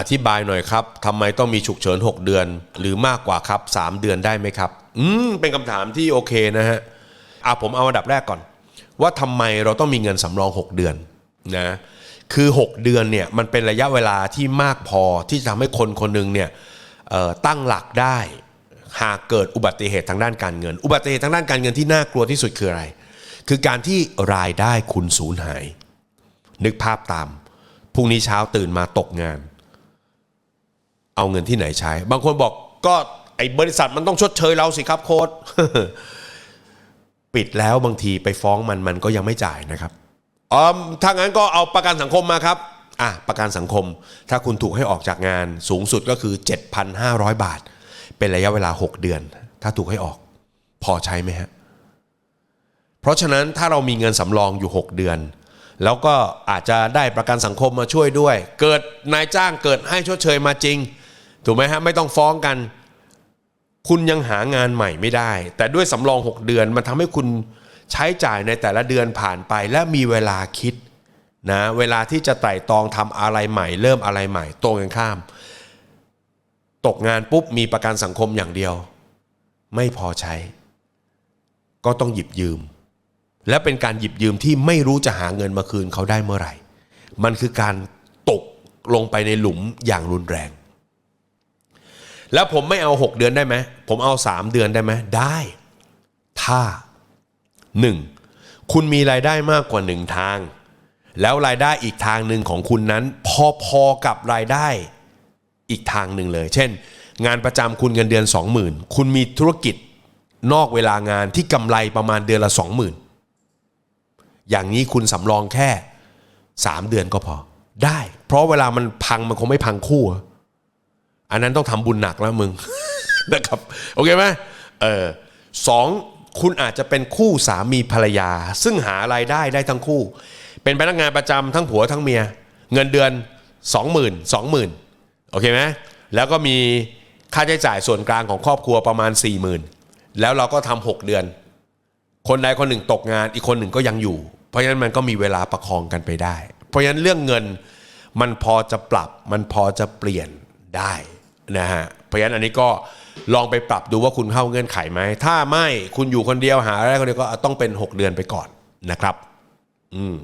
อธิบายหน่อยครับทำไมต้องมีฉุกเฉิน 6 เดือน หรือมากกว่าครับ 3 เดือนได้ไหมครับ อืมเป็นคำถามที่โอเคนะฮะอะผมเอาอันดับแรกก่อน ว่าทำไมเราต้องมีเงินสำรอง 6 เดือนนะคือ 6 เดือนเนี่ยมันเป็นระยะเวลาที่มากพอที่จะทำให้คนคนหนึ่งเนี่ยตั้งหลักได้ หากเกิดอุบัติเหตุทางด้านการเงิน อุบัติเหตุทางด้านการเงินที่น่ากลัวที่สุดคืออะไร คือการที่รายได้คุณสูญหาย นึกภาพตามพรุ่งนี้เช้าตื่นมาตกงาน เอาเงินที่ไหนใช้ บางคนบอกก็ไอ้บริษัทมันต้องชดเชยเราสิครับโค้ดปิดแล้วบางทีไปฟ้องมันมันก็ยังไม่จ่ายนะครับอ๋อถ้างั้นก็เอาประกันสังคมมาครับอะประกันสังคม ถ้าคุณถูกให้ออกจากงานสูงสุดก็คือ 7,500 บาท เป็นระยะเวลา 6 เดือน ถ้าถูกให้ออก พอใช้ไหมฮะ เพราะฉะนั้นถ้าเรามีเงินสำรองอยู่ 6 เดือน แล้วก็อาจจะได้ประกันสังคมมาช่วยด้วย เกิดนายจ้างเกิดให้ชดเชยมาจริง ถูกไหมฮะไม่ต้องฟ้องกัน คุณยังหางานใหม่ไม่ได้ แต่ด้วยสำรอง 6 เดือนมันทำให้คุณใช้จ่ายในแต่ละเดือนผ่านไป และมีเวลาคิดนะเวลาที่จะไต่ตองทำอะไรใหม่ เริ่มอะไรใหม่ ตรงกันข้าม ตกงานปุ๊บมีประกันสังคมอย่างเดียว ไม่พอใช้ ก็ต้องหยิบยืม และเป็นการหยิบยืมที่ไม่รู้จะหาเงินมาคืนเขาได้เมื่อไหร่ มันคือการตกลงไปในหลุมอย่างรุนแรง แล้วผมไม่เอา 6 เดือนได้ไหม ผมเอา 3 เดือนได้ไหมได้ ถ้า 1. คุณมีรายได้มากกว่า 1 ทาง แล้วรายได้อีกทางหนึ่งของคุณนั้น พอๆกับรายได้อีกทางหนึ่งเลย เช่น งานประจำคุณเงินเดือน 20,000 คุณมีธุรกิจนอกเวลางานที่กำไรประมาณเดือนละ 20,000 อย่างนี้คุณสำรองแค่ 3 เดือนก็พอ ได้ เพราะเวลามันพังมันคงไม่พังคู่ อันนั้นต้องทำบุญหนักแล้วมึงนะครับโอเคไหมเออสองคุณอาจจะเป็นคู่สามีภรรยา ซึ่งหารายได้ได้ทั้งคู่ เป็นพนักงานประจำทั้งผัวทั้งเมีย เงินเดือน 20,000 20,000โอเคไหมแล้วก็มีค่าใช้จ่ายส่วนกลางของครอบครัวประมาณ 40,000 แล้วเราก็ทำ6เดือน คนใดคนหนึ่งตกงานอีกคนหนึ่งก็ยังอยู่ เพราะฉะนั้นมันก็มีเวลาประคองกันไปได้ เพราะฉะนั้นเรื่องเงินมันพอจะปรับมันพอจะเปลี่ยนได้ นะฮะเพราะฉะนั้นอันนี้ก็ลองไปปรับดูว่าคุณเข้าเงื่อนไขไหม ถ้าไม่คุณอยู่คนเดียวหาอะไรคนเดียวก็ต้องเป็น 6 เดือนไปก่อนนะครับ อืม